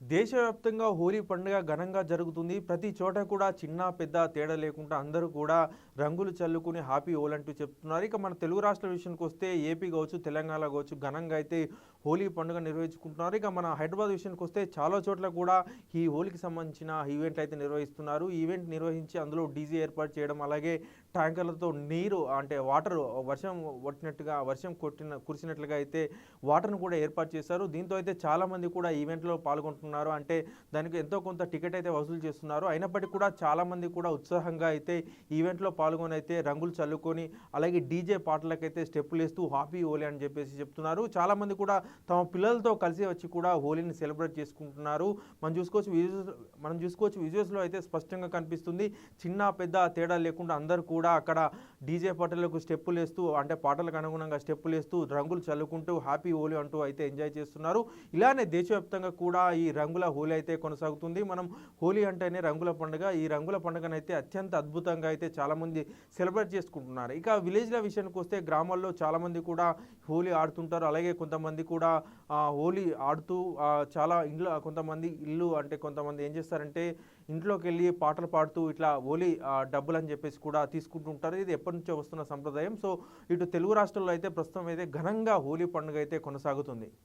దేశవ్యాప్తంగా హోలీ పండుగ ఘనంగా జరుగుతుంది. ప్రతి చోట కూడా చిన్న పెద్ద తేడా లేకుండా అందరూ కూడా రంగులు చల్లుకుని హ్యాపీ హోల్ అంటూ చెప్తున్నారు. ఇక మన తెలుగు రాష్ట్రాల విషయానికి వస్తే ఏపీ కావచ్చు తెలంగాణ కావచ్చు ఘనంగా అయితే హోలీ పండుగ నిర్వహించుకుంటున్నారు. ఇక మన హైదరాబాద్ విషయానికి వస్తే చాలా చోట్ల కూడా ఈ హోలీకి సంబంధించిన ఈవెంట్లు అయితే నిర్వహిస్తున్నారు. ఈవెంట్ నిర్వహించి అందులో డీజే ఏర్పాటు చేయడం అలాగే ట్యాంకర్లతో నీరు అంటే వాటర్ వర్షం కొట్టినట్టుగా వర్షం కొట్టిన కురిసినట్లుగా అయితే వాటర్ను కూడా ఏర్పాటు చేశారు. దీంతో అయితే చాలా మంది కూడా ఈవెంట్లో పాల్గొంటున్నారు. అంటే దానికి ఎంతో కొంత టికెట్ అయితే వసూలు చేస్తున్నారు. అయినప్పటికీ కూడా చాలామంది కూడా ఉత్సాహంగా అయితే ఈవెంట్లో పాల్గొని అయితే రంగులు చల్లుకొని అలాగే డీజే పాటలకైతే స్టెప్పులు వేస్తూ హ్యాపీ హోలీ అని చెప్పేసి చెప్తున్నారు. చాలామంది కూడా తమ పిల్లలతో కలిసి వచ్చి కూడా హోలీని సెలబ్రేట్ చేసుకుంటున్నారు. మనం చూసుకోవచ్చు విజువల్స్ మనం చూసుకోవచ్చు విజువల్స్లో అయితే స్పష్టంగా కనిపిస్తుంది. చిన్న పెద్ద తేడా లేకుండా అందరూ కూడా అక్కడ డీజే పాటలకు స్టెప్పులు వేస్తూ అంటే పాటలకు అనుగుణంగా స్టెప్పులు వేస్తూ రంగులు చల్లుకుంటూ హ్యాపీ హోలీ అంటూ అయితే ఎంజాయ్ చేస్తున్నారు. ఇలానే దేశవ్యాప్తంగా కూడా ఈ రంగుల హోలీ అయితే కొనసాగుతుంది. మనం హోలీ అంటేనే రంగుల పండుగ. ఈ రంగుల పండుగనైతే అత్యంత అద్భుతంగా అయితే చాలామంది సెలబ్రేట్ చేసుకుంటున్నారు. ఇక విలేజ్ల విషయానికి వస్తే గ్రామాల్లో చాలామంది కూడా హోలీ ఆడుతుంటారు. అలాగే కొంతమంది కూడా హోలీ ఆడుతూ చాలా ఇంట్లో కొంతమంది ఇల్లు అంటే కొంతమంది ఏం చేస్తారంటే ఇంట్లోకి వెళ్ళి పాటలు పాడుతూ ఇట్లా హోలీ డబ్బులు అని చెప్పేసి కూడా తీసుకుంటుంటారు. ఇది ఎప్పటి నుంచో వస్తున్న సంప్రదాయం. సో ఇటు తెలుగు రాష్ట్రాల్లో అయితే ప్రస్తుతం అయితే ఘనంగా హోలీ పండుగ అయితే కొనసాగుతుంది.